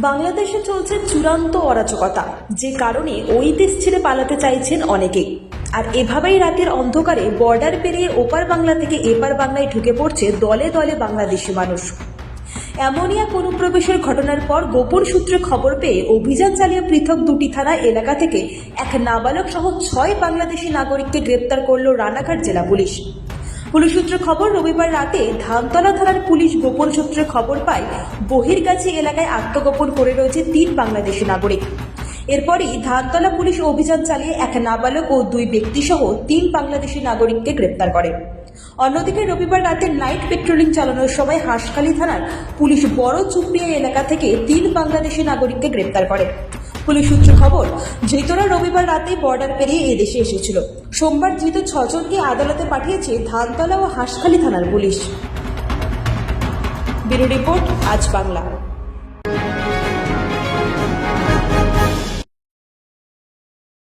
বাংলাদেশে চলছে চূড়ান্ত অরাজকতা। যে কারণে ওই দেশ ছেড়ে পালাতে চাইছেন অনেকেই আর এভাবেই রাতের অন্ধকারে বর্ডার পেরিয়ে ওপার বাংলা থেকে এপার বাংলায় ঢুকে পড়ছে দলে দলে বাংলাদেশি মানুষ। এক অনুপ্রবেশের ঘটনার পর গোপন সূত্রে খবর পেয়ে অভিযান চালিয়ে পৃথক দুটি থানা এলাকা থেকে এক নাবালক সহ ছয় বাংলাদেশি নাগরিককে গ্রেপ্তার করল রানাঘাট জেলা পুলিশ। পুলিশ সূত্রে খবর, রবিবার রাতে ধানতলা থানার পুলিশ গোপন সূত্রে খবর পায়, বহিরগাছি এলাকায় আত্মগোপন করে রয়েছে তিন বাংলাদেশি নাগরিক। এরপরই ধানতলা পুলিশ অভিযান চালিয়ে এক নাবালক ও দুই ব্যক্তিসহ তিন বাংলাদেশি নাগরিককে গ্রেপ্তার করে। অন্যদিকে রবিবার রাতে নাইট পেট্রোলিং চালানোর সময় হাঁসখালী থানার পুলিশ বড় চুপড়িয়া এলাকা থেকে তিন বাংলাদেশি নাগরিককে গ্রেপ্তার করে। পুলিশ সূত্রে খবর, ধৃতরা রবিবার রাতে বর্ডার পেরিয়ে এদেশে এসেছিল। সোমবার ধৃত ছজনকে আদালতে পাঠিয়েছে ধানতলা ও হাঁসখালি থানার পুলিশ। ব্যুরো রিপোর্ট, আজ বাংলা।